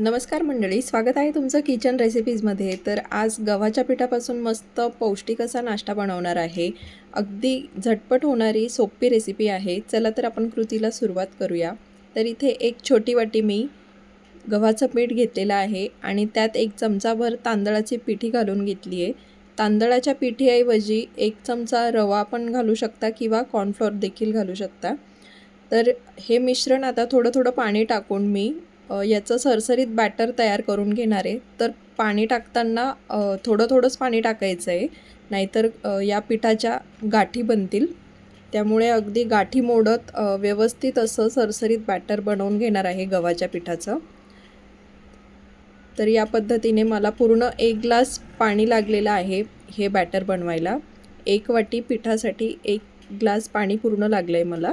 नमस्कार मंडळी स्वागत आहे तुमचं किचन रेसिपीजमध्ये. तर आज गव्हाच्या पिठापासून मस्त पौष्टिक असा नाश्ता बनवणार आहे. अगदी झटपट होणारी सोपी रेसिपी आहे. चला तर आपण कृतीला सुरुवात करूया. तर इथे एक छोटी वाटी मी गव्हाचं पीठ घेतलेलं आहे आणि त्यात एक चमचाभर तांदळाची पिठी घालून घेतली आहे. तांदळाच्या पिठीऐवजी एक चमचा रवा पण घालू शकता किंवा कॉर्नफ्लॉर देखील घालू शकता. तर हे मिश्रण आता थोडं थोडं पाणी टाकून मी याचं सरसरीत बॅटर तयार करून घेणार आहे. तर पाणी टाकताना थोडं थोडंच पाणी टाकायचं आहे. नाहीतर या पिठाच्या गाठी बनतील. त्यामुळे अगदी गाठी मोडत व्यवस्थित असं सरसरीत बॅटर बनवून घेणार आहे गव्हाच्या पिठाचं. तर या पद्धतीने मला पूर्ण एक ग्लास पाणी लागलेलं आहे हे बॅटर बनवायला. एक वाटी पिठासाठी एक ग्लास पाणी पूर्ण लागलं आहे मला.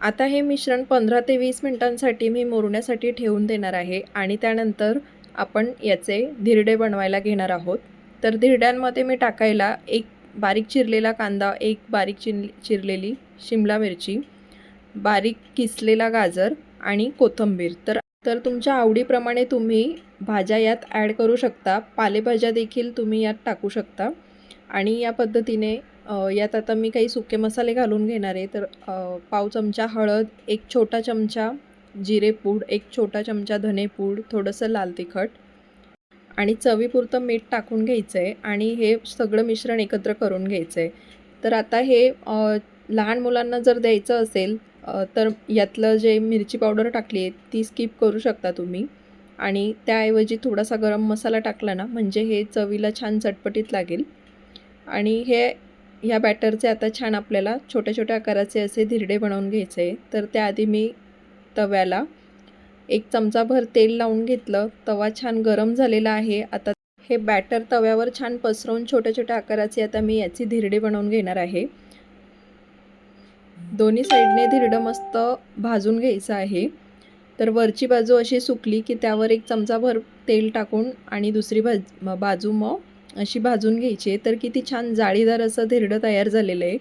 आता हे मिश्रण पंधरा ते वीस मिनटांसाठी मी मुरण्यासाठी ठेवून देणार आहे आणि त्यानंतर आपण याचे धिरडे बनवायला घेणार आहोत. तर धिरड्यांमध्ये मी टाकायला एक बारीक चिरलेला कांदा एक बारीक चिन चिरलेली शिमला मिरची बारीक किसलेला गाजर आणि कोथिंबीर. तर तर तुमच्या आवडीप्रमाणे तुम्ही भाज्या यात ॲड करू शकता. पालेभाज्या देखील तुम्ही यात टाकू शकता. आणि या पद्धतीने यात आता मी काही सुके मसाले घालून घेणार आहे. तर पाव चमचा हळद एक छोटा चमचा जिरेपूड एक छोटा चमचा धनेपूड थोडंसं लाल तिखट आणि चवीपुरतं मीठ टाकून घ्यायचं आहे आणि हे सगळं मिश्रण एकत्र करून घ्यायचं आहे तर आता हे लहान मुलांना जर द्यायचं असेल तर यातलं जे मिरची पावडर टाकली आहे ती स्किप करू शकता तुम्ही. आणि त्याऐवजी थोडासा गरम मसाला टाकला ना म्हणजे हे चवीला छान चटपटीत लागेल. आणि हे ह्या बॅटरचे आता छान आपल्याला छोट्या छोट्या आकाराचे असे धिरडे बनवून घ्यायचे. आहे तर त्याआधी मी तव्याला एक चमचाभर तेल लावून घेतलं. तवा छान गरम झालेला आहे. आता हे बॅटर तव्यावर छान पसरवून छोट्या छोट्या आकाराचे आता मी याची धिरडे बनवून घेणार आहे. दोन्ही साईडने धिरडं मस्त भाजून घ्यायचं आहे. तर वरची बाजू अशी सुकली की त्यावर एक चमचाभर तेल टाकून आणि दुसरी भाज बाजू मग अशी भाजून घ्यायची आहे. तर किती छान जाळीदार असं धिरडं तयार झालेलं आहे.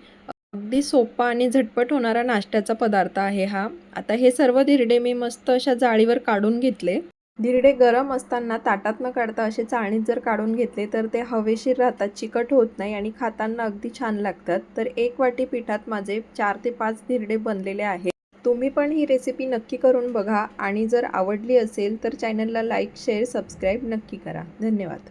अगदी सोपा आणि झटपट होणारा नाश्त्याचा पदार्थ आहे हा. आता हे सर्व धिरडे मी मस्त अशा जाळीवर काढून घेतले. धिरडे गरम असताना ताटात न काढता असे चाळणीत जर काढून घेतले तर ते हवेशीर राहतात चिकट होत नाही आणि खाताना अगदी छान लागतात. तर एक वाटी पिठात माझे चार ते पाच धिरडे बनलेले आहेत. तुम्ही पण ही रेसिपी नक्की करून बघा आणि जर आवडली असेल तर चॅनलला लाईक शेअर सबस्क्राईब नक्की करा. धन्यवाद.